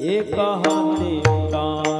ਇਹ ਕਹਾਂ ਤੇ ਤਾਂ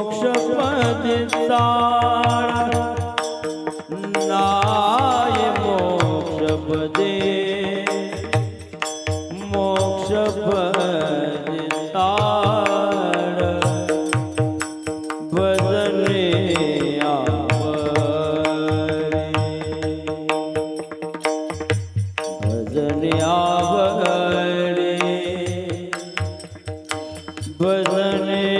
મોક્ષ પદિતાર નાય મોક્ષ પદે મોક્ષ પદિતાર ભજને ભજને આવડે ભજને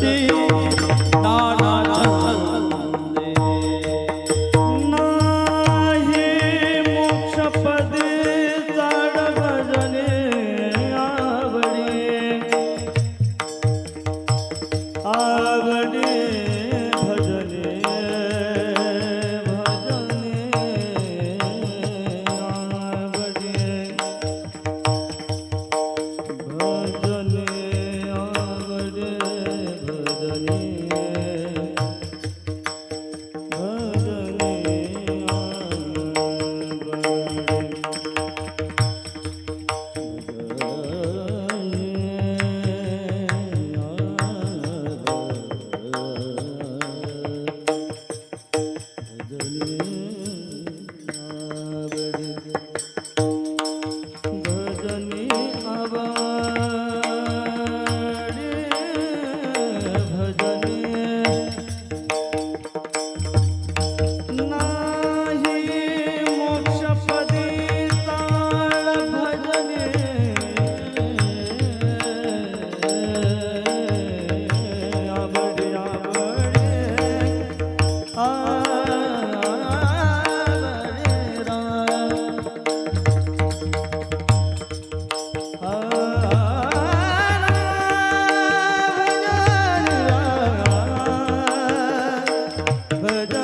Steve. But I